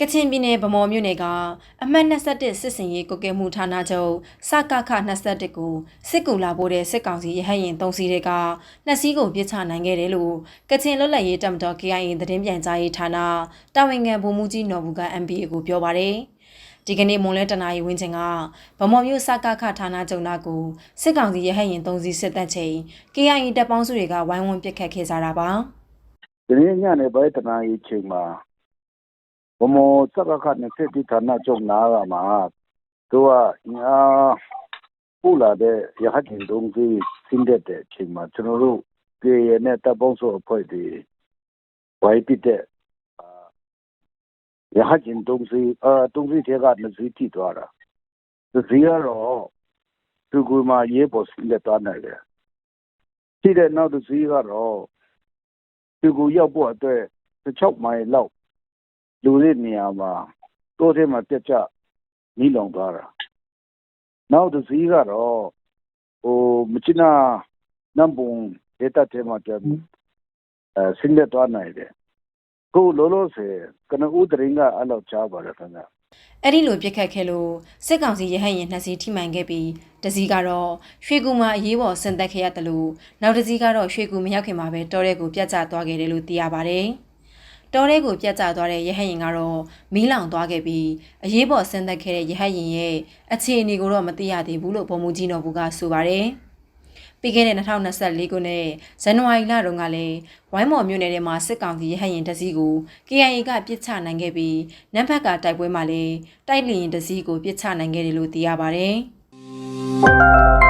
ကချင်ပြည်နယ်ဗမော်မြို့နယ်ကအမှတ်21စစ်စင်ရေးကုတ်ကဲမှုဌာနချုပ်စကခ21ကိုစစ်ကူလာပို့တဲ့စစ်ကောင်စီရဟတ်ရင်3စီးတွေကနှစ်စီးကိုပြစ်ချနိုင်ခဲ့တယ်လို့ကချင်လွတ်လပ်ရေးတပ်မတော် KIA သတင်းပြန်ကြားရေးဌာနတာဝန်ခံဗိုလ်မှူးကြီးနော်ဘူးက MPA ကိုပြောပါတယ်ဒီကနေ့မွန်လဲတနာရီဝင်းချင်းကဗမော်မြို့စကခဌာနချုပ်နာကိုစစ်ကောင်စီရဟတ်ရင်3စီးစစ်တပ်ချိန် KIA တပ်ပေါင်းစုတွေကဝိုင်းဝန်းပစ်ခတ်ခဲ့ကြတာပါဒီနေ့ညနေပိုင်းတနာရီချိန်မှာ ဘမောစကခ20တိဌာနချုပ်နာကမှာသူကညာပူလာတဲ့ရဟတ်ရင်တုံးကြီးဆင်းတဲ့အချိန်မှာကျွန်တော်တို့ပြေရနဲ့တပ်ပေါင်းစုအဖွဲ့တွေဝိုင်းပစ်တဲ့အာရဟတ်ရင်တုံးကြီးအာတုံးကြီးတွေကနှစ်စီးတိသွားတာဒီစီကတော့သူကမှရေးပေါ်ဆင်းတဲ့သွားနိုင်တယ်ရှိတဲ့နောက်တစ်စီးကတော့သူကိုရောက်ဖို့အတွက်16မိုင်လောက် လူတဲ့နေရာမှာတိုးထဲမှာပြက်ကျမိလောင်သွားတာနောက်တစ်စီးကတော့ဟိုမချနာနမ်ဘုံဒေတာထဲမှာပြန်အဲဆင်းသက်သွားနိုင်တယ်ကိုလောလောဆယ်ကနဦးတရင်ကအဲ့လောက်ချားပါတယ်ခင်ဗျအဲ့ဒီလိုပြစ်ခတ်ခဲ့လို့စစ်ကောင်စီရဟတ်ရင်နှစ်စီးထိမှန်ခဲ့ပြီးတစ်စီးကတော့ရွှေကူမှာအရေးပေါ်ဆင်သက်ခဲ့ရတယ်လို့နောက်တစ်စီးကတော့ရွှေကူမရောက်ခင်မှာပဲတောထဲကိုပြတ်ကျသွားခဲ့တယ်လို့သိရပါတယ်။ တောထဲကိုပြတ်ကျသွားတဲ့ရဟတ်ရင်ကတော့မီးလောင်သွားခဲ့ပြီးအရေးပေါ်ဆင်သက်ခဲ့တဲ့ရဟတ်ရင်ရဲ့အခြေအနေကိုတော့မသိရသေးဘူးလို့ဗိုလ်မှူးကြီးနော်ဘူးကဆိုပါတယ်။ပြီးခဲ့တဲ့2024ခုနှစ်ဇန်နဝါရီလတုန်းကလည်းဝိုင်းမော်မြို့နယ်ထဲမှာစစ်ကောင်စီရဟတ်ရင်တစည်းကို KIA ကပြစ်ချနိုင်ခဲ့ပြီးနမ်ဘက်ကတိုက်ပွဲမှာလည်းတိုက်လျင်တစည်းကိုပြစ်ချနိုင်ခဲ့တယ်လို့သိရပါတယ်။